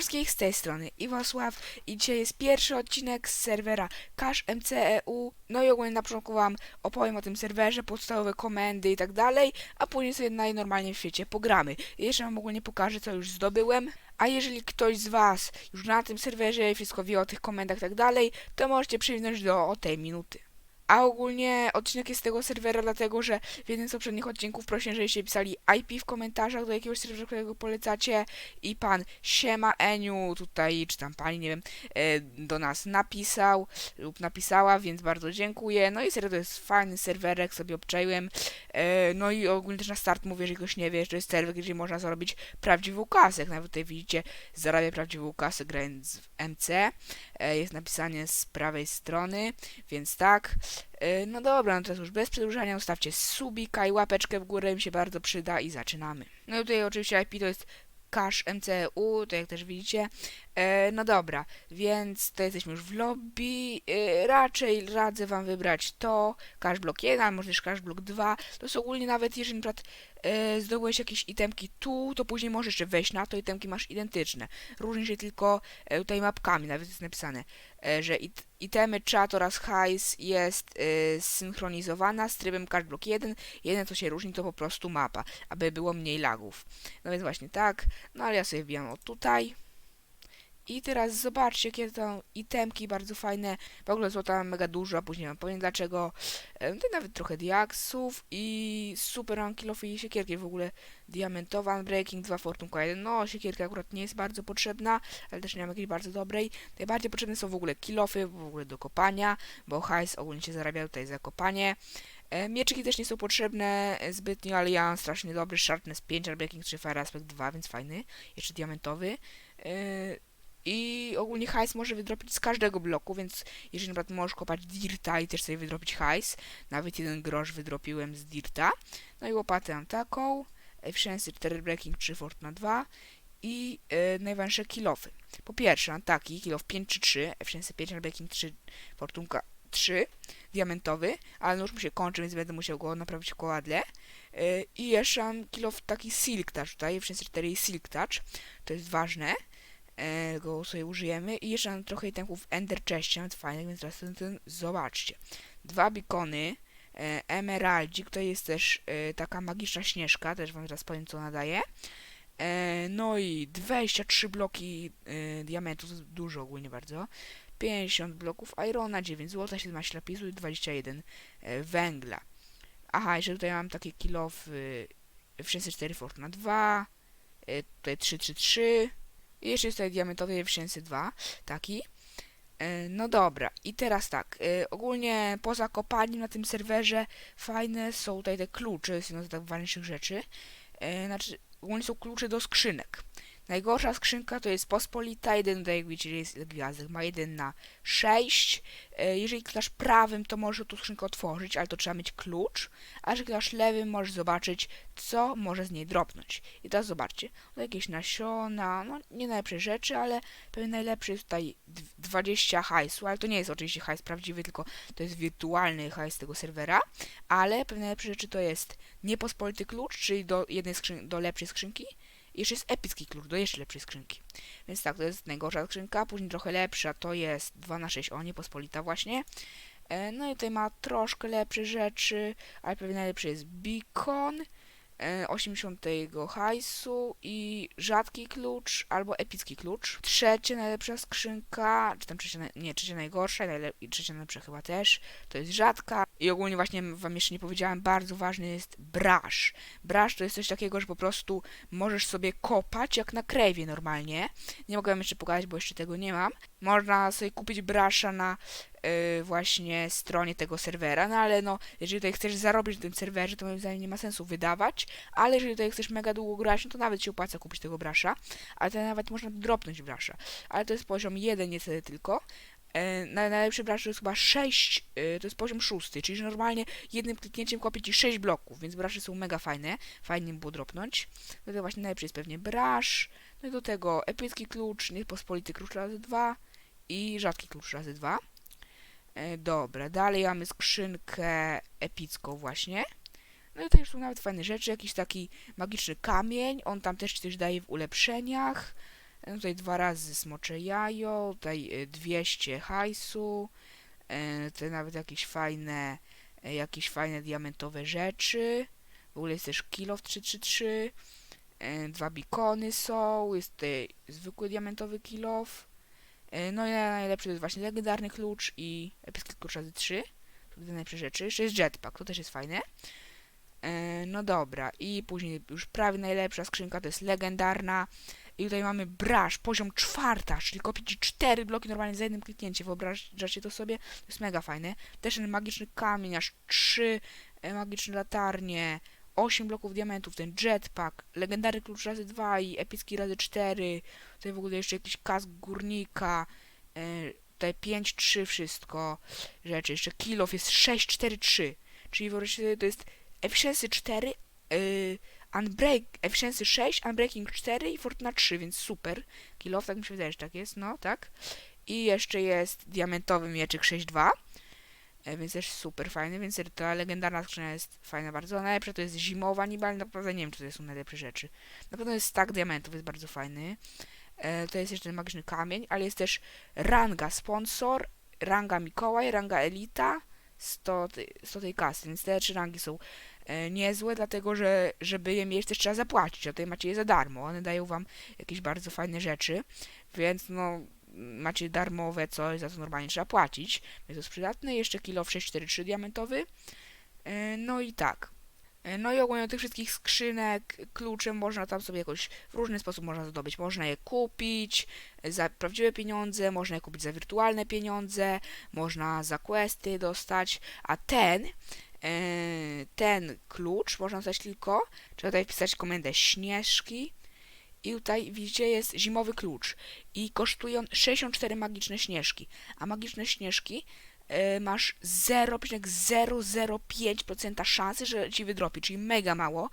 wszystkich, z tej strony Iwosław i dzisiaj jest pierwszy odcinek z serwera Cash MCEU. No i ogólnie na początku wam opowiem o tym serwerze, podstawowe komendy i tak dalej, a później sobie najnormalniej w świecie pogramy. Jeszcze wam ogólnie pokażę, co już zdobyłem. A jeżeli ktoś z was już na tym serwerze wszystko wie o tych komendach i tak dalej, to możecie przywinąć do o tej minuty. A ogólnie odcinek jest z tego serwera, dlatego że w jednym z poprzednich odcinków prosiłem, żebyście pisali IP w komentarzach do jakiegoś serwera, którego polecacie i pan Siema Eniu tutaj, czy tam pani, nie wiem, e, do nas napisał lub napisała, więc bardzo dziękuję. No i serio to jest fajny serwerek, sobie obczaiłem. E, no i ogólnie też na start mówię, że ktoś nie wie, że to jest serwer, gdzie można zarobić prawdziwą kasę. Nawet tutaj widzicie, zarabia prawdziwą kasę grając w MC. E, jest napisanie z prawej strony, więc tak. E, No dobra, no teraz już bez przedłużania ustawcie subika i łapeczkę w górę, mi się bardzo przyda i zaczynamy. No i tutaj oczywiście IP to jest cache MCU, to jak też widzicie. E, no dobra, więc to jesteśmy już w lobby. E, raczej radzę wam wybrać to, cache block 1, a może też cache block 2. To jest ogólnie nawet, jeżeli na przykład e, zdobyłeś jakieś itemki tu, to później możesz jeszcze wejść na to, itemki masz identyczne. Różni się tylko e, tutaj mapkami, nawet jest napisane, e, że it, itemy chat oraz hajs jest e, synchronizowana z trybem cache block 1. Jedyne co się różni to po prostu mapa, aby było mniej lagów. No więc właśnie tak, no ale ja sobie wbijam o tutaj. I teraz zobaczcie, jakie to itemki bardzo fajne. W ogóle złota mega dużo, a później wam powiem dlaczego. E, Tutaj nawet trochę diaksów i super ankilofy i siekierki. W ogóle diamentowa unbreaking, 2 fortunka 1. No, siekierka akurat nie jest bardzo potrzebna, ale też nie mam jakiejś bardzo dobrej. Najbardziej potrzebne są w ogóle kilofy, w ogóle do kopania, bo hajs ogólnie się zarabia tutaj za kopanie. E, Mieczyki też nie są potrzebne e, zbytnio, ale ja mam strasznie dobry Sharpness 5, Unbreaking 3, Fire Aspect 2, więc fajny. Jeszcze diamentowy. E, I ogólnie hajs może wydropić z każdego bloku, więc jeżeli na przykład możesz kopać dirta i też sobie wydropić hajs, nawet jeden grosz wydropiłem z dirta. No i łopatę mam taką, efficiency 4, breaking 3, fortuna 2 i e, najważniejsze kilofy. Po pierwsze mam taki, kilof 5 czy 3, efficiency 5, breaking 3, fortunka 3, diamentowy, ale już mu się kończy, więc będę musiał go naprawić w koładle. E, I jeszcze mam kilof taki silk touch tutaj, efficiency 4 i silk touch, to jest ważne e, go sobie użyjemy. I jeszcze mam trochę itemków Ender Chest, nawet fajnych, więc teraz ten, ten zobaczcie. Dwa bikony, e, Emeraldzik, to jest też e, taka magiczna śnieżka, też wam teraz powiem co ona daje. E, no i 23 bloki e, jest dużo ogólnie bardzo. 50 bloków irona, 9 złota, 17 lapisu i 21 e, węgla. Aha, jeszcze tutaj mam takie kilof e, wszyscy 4 fortuna 2, e, tutaj 3, 3, 3, i jeszcze jest tutaj diamentowy efficiency 2, taki. E, No dobra, i teraz tak, e, ogólnie poza kopaniem na tym serwerze fajne są tutaj te klucze, z tak ważniejszych rzeczy. E, Znaczy, ogólnie są klucze do skrzynek. Najgorsza skrzynka to jest pospolita, jeden jak widzicie jest gwiazdek, ma 1 na 6. E, Jeżeli klikasz prawym, to możesz tą skrzynkę otworzyć, ale to trzeba mieć klucz. A jeżeli klikasz lewym, możesz zobaczyć, co może z niej dropnąć. I teraz zobaczcie, jakieś nasiona, no nie najlepsze rzeczy, ale pewnie najlepszy jest tutaj dw- 20 hajsu, ale to nie jest oczywiście hajs prawdziwy, tylko to jest wirtualny hajs tego serwera, ale pewnie najlepsze rzeczy to jest niepospolity klucz, czyli do jednej skrzyn- do lepszej skrzynki, i jeszcze jest epicki klucz do jeszcze lepszej skrzynki. Więc tak, to jest najgorsza skrzynka, później trochę lepsza to jest 2 na 6 o, niepospolita właśnie. E, No i tutaj ma troszkę lepsze rzeczy, ale pewnie najlepszy jest beacon, 80 jego hajsu i rzadki klucz albo epicki klucz. Trzecia najlepsza skrzynka, czy tam trzecia, nie, trzecia najgorsza i trzecia najlepsza chyba też, to jest rzadka. I ogólnie właśnie wam jeszcze nie powiedziałem, bardzo ważny jest brasz. Brasz to jest coś takiego, że po prostu możesz sobie kopać jak na krewie normalnie. Nie mogę wam jeszcze pokazać, bo jeszcze tego nie mam. Można sobie kupić brasza na y, właśnie stronie tego serwera, no ale no, jeżeli tutaj chcesz zarobić na tym serwerze, to moim zdaniem nie ma sensu wydawać, ale jeżeli tutaj chcesz mega długo grać, no to nawet się opłaca kupić tego brasza, ale to nawet można dropnąć brasza, ale to jest poziom 1 niestety tylko. E, na- najlepszy bracz to jest chyba 6, to jest poziom 6, czyli normalnie jednym kliknięciem kopie ci 6 bloków, więc brasze są mega fajne, fajnie było dropnąć. Do tego właśnie najlepszy jest pewnie brasz, no i do tego epicki klucz, niepospolity klucz razy 2 i rzadki klucz razy 2. E, dobra, dalej mamy skrzynkę epicką właśnie. No tutaj już są nawet fajne rzeczy, jakiś taki magiczny kamień, on tam też coś daje w ulepszeniach. E, Tutaj dwa razy smocze jajo, tutaj e, 200 hajsu, e, tutaj nawet jakieś fajne, jakieś fajne diamentowe rzeczy. W ogóle jest też kilo w 333. E, Dwa bikony są, jest tutaj zwykły diamentowy kilof. E, No i najlepszy to jest właśnie legendarny klucz i epicki klucz razy 3. To dwie najlepsze rzeczy. Jeszcze jest jetpack, to też jest fajne. E, No dobra, i później już prawie najlepsza skrzynka to jest legendarna. I tutaj mamy brasz, poziom czwarta, czyli kopić cztery bloki normalnie za jednym kliknięciem. Wyobrażacie to sobie? To jest mega fajne. Też ten magiczny kamień, aż trzy e, magiczne latarnie, 8 bloków diamentów, ten jetpack, legendarny klucz razy 2 i epicki razy 4. Tutaj w ogóle jeszcze jakiś kask górnika. E, tutaj 5, 3 wszystko rzeczy. Jeszcze kilof jest 6, 4, 3. Czyli wyobraźcie to jest efficiency 4, yy, unbreak, efficiency 6, unbreaking 4 i fortuna 3, więc super. Kilof, tak mi się wydaje, że tak jest, no tak. I jeszcze jest diamentowy mieczyk 6.2. E, więc też super fajny, więc ta legendarna skrzynia jest fajna bardzo. Najlepsza to jest zimowa niby, ale naprawdę nie wiem, czy to są najlepsze rzeczy. Na pewno jest stack diamentów, jest bardzo fajny. E, to jest jeszcze ten magiczny kamień, ale jest też ranga sponsor, ranga Mikołaj, ranga Elita, 100, tej- 100 tej kasy, więc te trzy rangi są e, niezłe, dlatego że żeby je mieć też trzeba zapłacić, a tutaj macie je za darmo. One dają wam jakieś bardzo fajne rzeczy, więc no macie darmowe coś, za co normalnie trzeba płacić, więc to jest przydatne. Jeszcze kilo w 643 diamentowy. E, No i tak. E, No i ogólnie tych wszystkich skrzynek, kluczem można tam sobie jakoś w różny sposób można zdobyć. Można je kupić za prawdziwe pieniądze, można je kupić za wirtualne pieniądze, można za questy dostać, a ten, e, ten klucz można dostać tylko, trzeba tutaj wpisać komendę śnieżki i tutaj widzicie jest zimowy klucz. I kosztują 64 magiczne śnieżki, a magiczne śnieżki e, masz 0,005% szansy, że ci wydropi, czyli mega mało.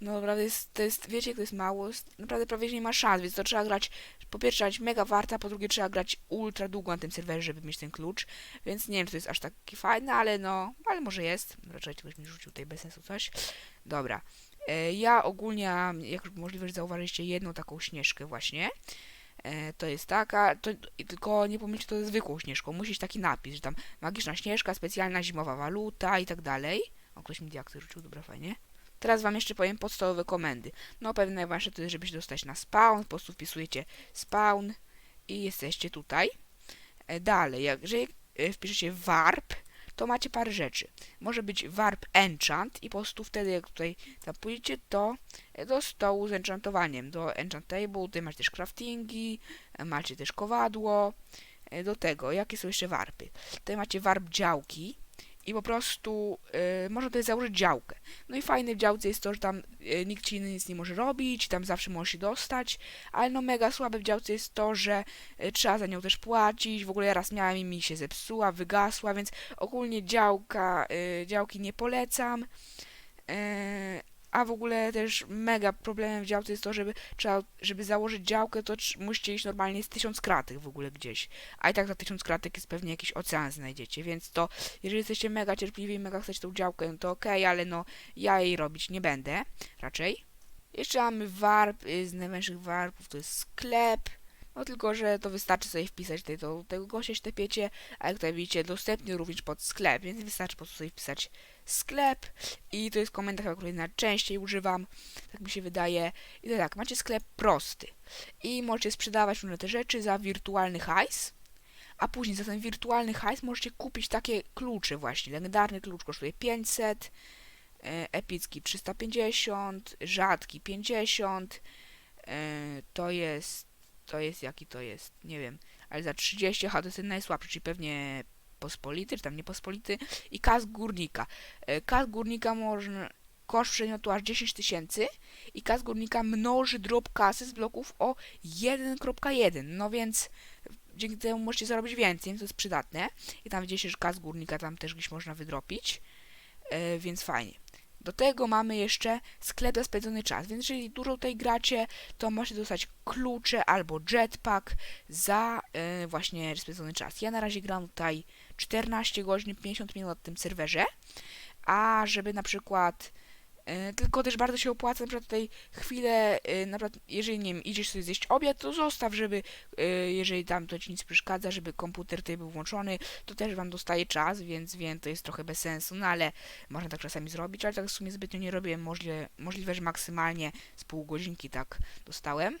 No naprawdę jest, to jest, wiecie jak to jest mało, naprawdę prawie nie ma szans, więc to trzeba grać, po pierwsze być mega warta, po drugie trzeba grać ultra długo na tym serwerze, żeby mieć ten klucz, więc nie wiem czy to jest aż taki fajny, ale no, ale może jest, raczej ktoś mi rzucił tutaj bez sensu coś. Dobra, ja ogólnie, jak możliwe, zauważyliście jedną taką śnieżkę właśnie, E, to jest taka, to, tylko nie pomyślcie, to jest zwykłą śnieżką. Musisz taki napis, że tam magiczna śnieżka, specjalna zimowa waluta i tak dalej. O, ktoś mi diaksy rzucił, dobra, fajnie. Teraz wam jeszcze powiem podstawowe komendy. No, pewnie najważniejsze to jest, żeby się dostać na spawn. Po prostu wpisujecie spawn i jesteście tutaj. E, dalej, jeżeli e, wpiszecie warp, to macie parę rzeczy. Może być warp enchant i po prostu wtedy, jak tutaj tam to e, do stołu z enchantowaniem, do enchant table, tutaj macie też craftingi, e, macie też kowadło, e, do tego, jakie są jeszcze warpy. Tutaj macie warp działki i po prostu e, można tutaj założyć działkę. No i fajne w działce jest to, że tam e, nikt ci inny nic nie może robić, tam zawsze możesz się dostać, ale no mega słabe w działce jest to, że e, trzeba za nią też płacić, w ogóle ja raz miałem i mi się zepsuła, wygasła, więc ogólnie działka, e, działki nie polecam. E, a w ogóle też mega problemem w działce jest to, żeby trzeba, żeby założyć działkę, to musicie iść normalnie z tysiąc kratek w ogóle gdzieś. A i tak za tysiąc kratek jest pewnie jakiś ocean znajdziecie, więc to jeżeli jesteście mega cierpliwi i mega chcecie tą działkę, no to okej, ale no ja jej robić nie będę raczej. Jeszcze mamy warp, y, z największych warpów to jest sklep. No tylko, że to wystarczy sobie wpisać tutaj do tego gościa tepiecie, a jak tutaj widzicie, dostępny również pod sklep, więc wystarczy po prostu sobie wpisać sklep i to jest komentarz, który najczęściej używam, tak mi się wydaje. I to tak, macie sklep prosty i możecie sprzedawać różne te rzeczy za wirtualny hajs, a później za ten wirtualny hajs możecie kupić takie klucze właśnie. Legendarny klucz kosztuje 500, e, epicki 350, rzadki 50, e, to jest, to jest, jaki to jest, nie wiem, ale za 30, aha, to jest najsłabszy, czyli pewnie pospolity, czy tam niepospolity i kask górnika. E, Kask górnika można, koszt przedmiotu aż 10 tysięcy i kask górnika mnoży drop kasy z bloków o 1.1, no więc dzięki temu możecie zarobić więcej, więc to jest przydatne. I tam widzicie, że kask górnika tam też gdzieś można wydropić, e, więc fajnie. Do tego mamy jeszcze sklep za spędzony czas, więc jeżeli dużo tutaj gracie, to możecie dostać klucze albo jetpack za e, właśnie spędzony czas. Ja na razie gram tutaj 14 godzin, 50 minut na tym serwerze, a żeby na przykład tylko też bardzo się opłaca, na przykład tutaj chwilę, e, na przykład jeżeli nie wiem, idziesz sobie zjeść obiad, to zostaw, żeby, e, jeżeli tam to ci nic przeszkadza, żeby komputer tutaj był włączony, to też wam dostaje czas, więc wiem, to jest trochę bez sensu, no ale można tak czasami zrobić, ale tak w sumie zbytnio nie robiłem, możliwe, możliwe że maksymalnie z pół godzinki tak dostałem.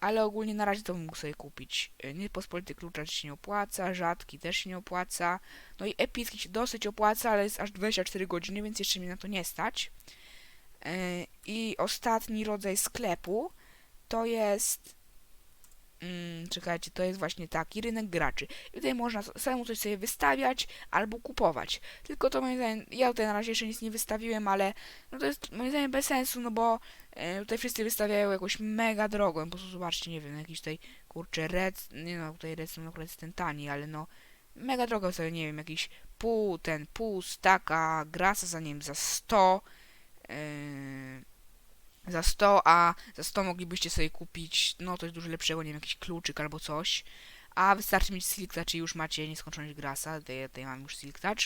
Ale ogólnie na razie to bym mógł sobie kupić. E, Niepospolity kluczacz się nie opłaca, rzadki też się nie opłaca. No i epicki się dosyć opłaca, ale jest aż 24 godziny, więc jeszcze mnie na to nie stać. E, I ostatni rodzaj sklepu to jest. Mm, czekajcie, to jest właśnie taki rynek graczy. I tutaj można samemu coś sobie wystawiać albo kupować. Tylko to moim zdaniem, ja tutaj na razie jeszcze nic nie wystawiłem, ale no to jest moim zdaniem bez sensu, no bo e, tutaj wszyscy wystawiają jakoś mega drogo. Po prostu zobaczcie, nie wiem, jakiś tutaj kurczę red, nie no, tutaj red są akurat ten tani, ale no mega drogo sobie, nie wiem, jakiś pół, ten pół staka grasa za wiem, za 100 yy, za 100, a za 100 moglibyście sobie kupić, no coś dużo lepszego, nie wiem, jakiś kluczyk albo coś. A wystarczy mieć Silk Touch i już macie nieskończoność grasa. Tutaj, tutaj mam już Silk Touch.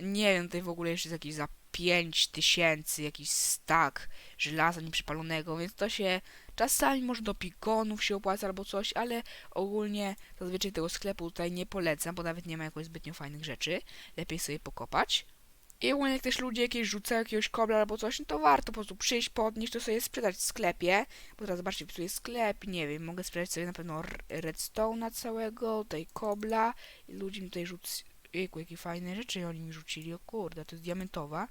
Nie wiem, tutaj w ogóle jeszcze jest jakiś za 5000, jakiś stack żelaza nieprzypalonego, więc to się czasami może do pikonów się opłaca albo coś, ale ogólnie zazwyczaj tego sklepu tutaj nie polecam, bo nawet nie ma jakoś zbytnio fajnych rzeczy. Lepiej sobie pokopać. I ogólnie jak też ludzie jakieś rzucają jakiegoś kobla albo coś, no to warto po prostu przyjść, podnieść, to sobie sprzedać w sklepie. Bo teraz zobaczcie, tu jest sklep, nie wiem, mogę sprzedać sobie na pewno redstone'a całego, tutaj kobla i ludzie mi tutaj rzuc... Jejku, jakie fajne rzeczy oni mi rzucili, o kurde, to jest diamentowa.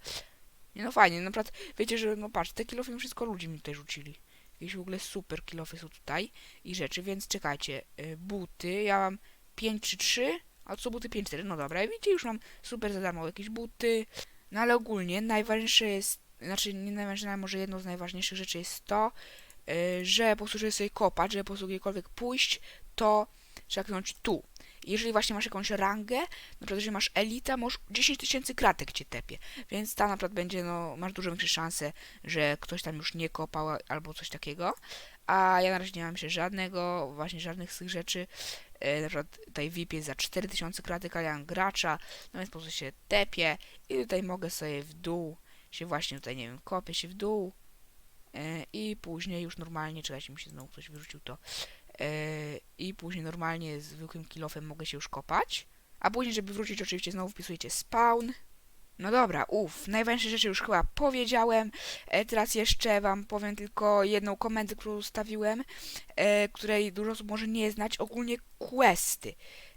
Nie no fajnie, na przykład, wiecie, że no patrz, te kilofy mi wszystko ludzie mi tutaj rzucili. Jakieś w ogóle super kilofy są tutaj i rzeczy, więc czekajcie, y, buty, ja mam 5 czy 3, a co buty 5 4, no dobra, widzicie, już mam super za darmo jakieś buty, no ale ogólnie najważniejsze jest, znaczy nie najważniejsze, ale może jedną z najważniejszych rzeczy jest to, y, że po prostu, żeby sobie kopać, żeby po prostu gdziekolwiek pójść, to trzeba kliknąć tu. Jeżeli właśnie masz jakąś rangę, na przykład jeżeli masz elita, możesz 10 tysięcy kratek cię tepie, więc tam na przykład będzie, no, masz dużo większe szanse, że ktoś tam już nie kopał albo coś takiego. A ja na razie nie mam jeszcze żadnego, właśnie żadnych z tych rzeczy. E, na przykład tutaj VIP jest za 4000 kratek, ale ja mam gracza, no więc po prostu się tepię i tutaj mogę sobie w dół się właśnie tutaj, nie wiem, kopię się w dół e, i później już normalnie, czekajcie, mi się znowu ktoś wyrzucił to e, i później normalnie zwykłym kilofem mogę się już kopać, a później, żeby wrócić oczywiście znowu wpisujecie spawn, no dobra, uff, najważniejsze rzeczy już chyba powiedziałem. E, teraz jeszcze wam powiem tylko jedną komendę, którą ustawiłem, e, której dużo osób może nie znać. Ogólnie questy.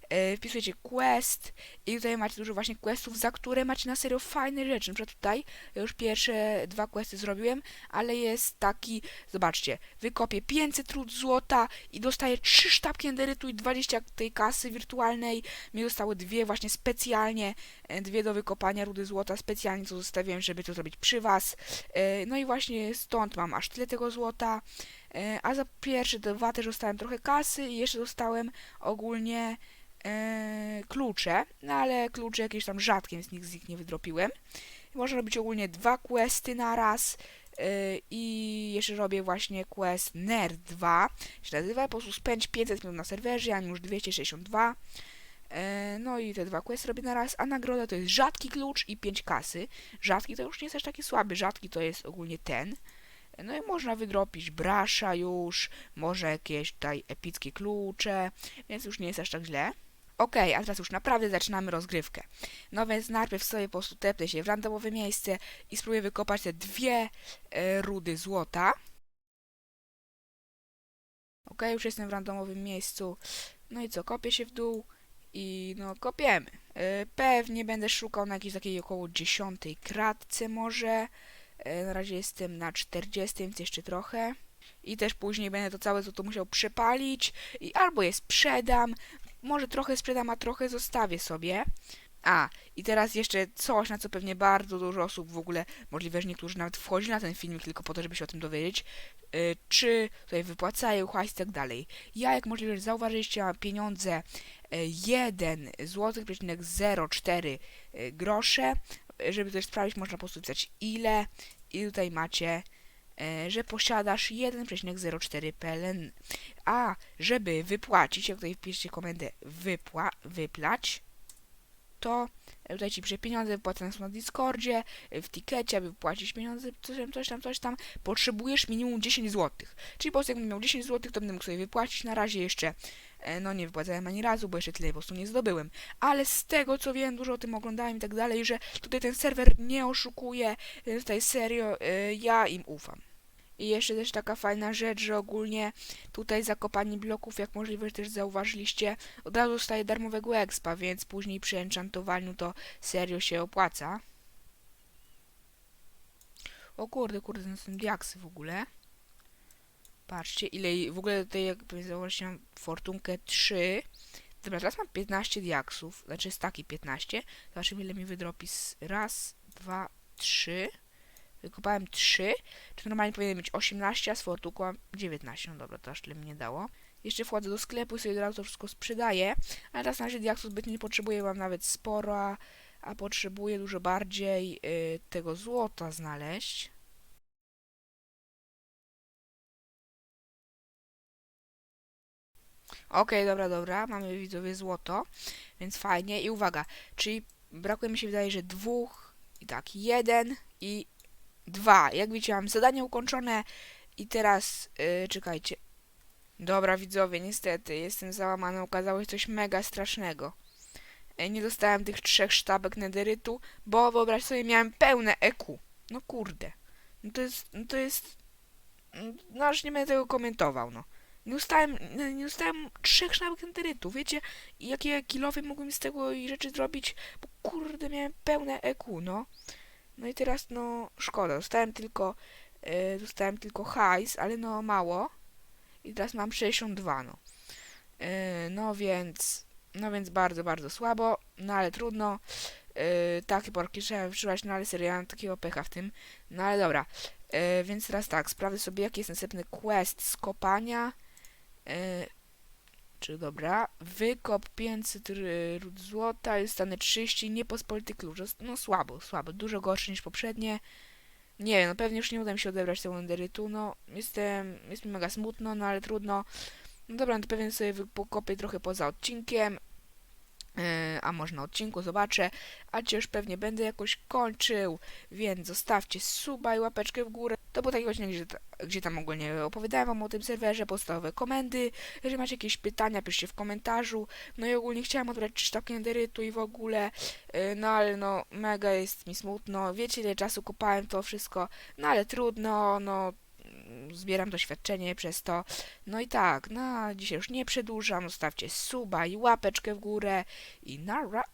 E, wpisujecie quest i tutaj macie dużo właśnie questów, za które macie na serio fajne rzeczy. Na przykład tutaj ja już pierwsze dwa questy zrobiłem, ale jest taki, zobaczcie, wykopię 500 trud złota i dostaję 3 sztabki enderytu i 20 tej kasy wirtualnej. Mi zostały dwie właśnie specjalnie e, dwie do wykopania rudy złota specjalnie co zostawiłem, żeby to zrobić przy was. E, No i właśnie stąd mam aż tyle tego złota. A za pierwsze dwa też dostałem trochę kasy i jeszcze dostałem ogólnie klucze, no ale klucze jakieś tam rzadkie, więc nikt z nich nie wydropiłem. Można robić ogólnie dwa questy na raz. e, I jeszcze robię właśnie quest Nerd 2 się nazywa, po prostu spędź 500 minut na serwerze, ja już 262 E, No i te dwa questy robię na raz, a nagroda to jest rzadki klucz i 5 kasy. Rzadki to już nie jest aż taki słaby, rzadki to jest ogólnie ten. E, No i można wydropić brasza już, może jakieś tutaj epickie klucze, więc już nie jest aż tak źle. Okej, a teraz już naprawdę zaczynamy rozgrywkę. No więc najpierw sobie po prostu tepnę się w randomowe miejsce i spróbuję wykopać te dwie e, rudy złota. Okej, już jestem w randomowym miejscu. No i co, kopię się w dół i no kopiemy. E, Pewnie będę szukał na jakiejś takiej około 10 kratce może. E, Na razie jestem na 40, więc jeszcze trochę. I też później będę to całe złoto musiał przepalić i albo je sprzedam, może trochę sprzedam, a trochę zostawię sobie. A, i teraz jeszcze coś, na co pewnie bardzo dużo osób w ogóle, możliwe, że niektórzy nawet wchodzi na ten filmik tylko po to, żeby się o tym dowiedzieć, y, czy tutaj wypłacają hajs i tak dalej. Ja, jak możliwe, że zauważyliście, mam pieniądze y, 1 zł, 04 y, grosze. Y, Żeby też sprawdzić, można po prostu wpisać ile i tutaj macie że posiadasz 1,04 PLN. A żeby wypłacić, jak tutaj wpiszecie komendę wypła, wyplać, to, e, tutaj ci pisze pieniądze wypłacane są na Discordzie, e, w tikecie, aby wypłacić pieniądze, coś tam, coś tam, coś tam, potrzebujesz minimum 10 zł. Czyli po prostu jakbym miał 10 zł, to będę mógł sobie wypłacić. Na razie jeszcze, e, no nie wypłacałem ani razu, bo jeszcze tyle po prostu nie zdobyłem. Ale z tego co wiem, dużo o tym oglądałem i tak dalej, że tutaj ten serwer nie oszukuje, tutaj serio, e, ja im ufam. I jeszcze też taka fajna rzecz, że ogólnie tutaj zakopanie bloków, jak możliwe też zauważyliście, od razu dostaje darmowego expa, więc później przy enchantowaniu to serio się opłaca. O kurde, kurde, to są diaksy w ogóle. Patrzcie, ile w ogóle tutaj jakby zauważyłem fortunkę 3. Dobra, teraz mam 15 diaksów, znaczy staki 15. Zobaczymy ile mi wydropi z raz, dwa, trzy. Wykopałem 3, czy normalnie powinien mieć 18, a z mam 19. No dobra, to aż tyle mi nie dało. Jeszcze wchodzę do sklepu i sobie od razu to wszystko sprzedaję. Ale teraz na razie diaksów zbytnio nie potrzebuję, mam nawet sporo, a, a potrzebuję dużo bardziej y, tego złota znaleźć. Okej, dobra, dobra, mamy widzowie złoto, więc fajnie. I uwaga, czyli brakuje mi się wydaje, że dwóch, i tak, jeden i dwa. Jak widzicie, mam zadanie ukończone i teraz, yy, czekajcie. Dobra, widzowie, niestety, jestem załamany, okazało się coś mega strasznego. Yy, nie dostałem tych trzech sztabek nederytu, bo wyobraź sobie, miałem pełne EQ. No kurde. No to jest, no to jest, no aż nie będę tego komentował, no. Nie dostałem, nie dostałem trzech sztabek nederytu, wiecie, jakie kilowy mogłem z tego i rzeczy zrobić, bo kurde, miałem pełne EQ, no. No i teraz, no, szkoda, dostałem tylko, yy, dostałem tylko hajs, ale no mało. I teraz mam 62, no. Yy, no więc, no więc bardzo, bardzo słabo, no ale trudno. Yy, takie porki trzeba wyczuwać, no ale serio, ja mam takiego pecha w tym. No ale dobra, yy, więc teraz tak, sprawdzę sobie, jaki jest następny quest z kopania. Yy, czy dobra, wykop 500 ry- ród złota i dostanę 30 niepospolity klucz. No słabo, słabo, dużo gorsze niż poprzednie. Nie wiem, no pewnie już nie uda mi się odebrać tego enderytu, no jestem, jest mi mega smutno, no ale trudno. No dobra, no to pewnie sobie wy- pokopię trochę poza odcinkiem. A może na odcinku zobaczę, a cię już pewnie będę jakoś kończył, więc zostawcie suba i łapeczkę w górę. To był taki odcinek, gdzie, gdzie tam ogólnie opowiadałem wam o tym serwerze, podstawowe komendy. Jeżeli macie jakieś pytania, piszcie w komentarzu. No i ogólnie chciałam odebrać trzy sztabki enderytu i w ogóle, yy, no ale no mega jest mi smutno. Wiecie ile czasu kopałem to wszystko, no ale trudno, no zbieram doświadczenie przez to. No i tak, na dzisiaj już nie przedłużam, zostawcie suba i łapeczkę w górę i nara.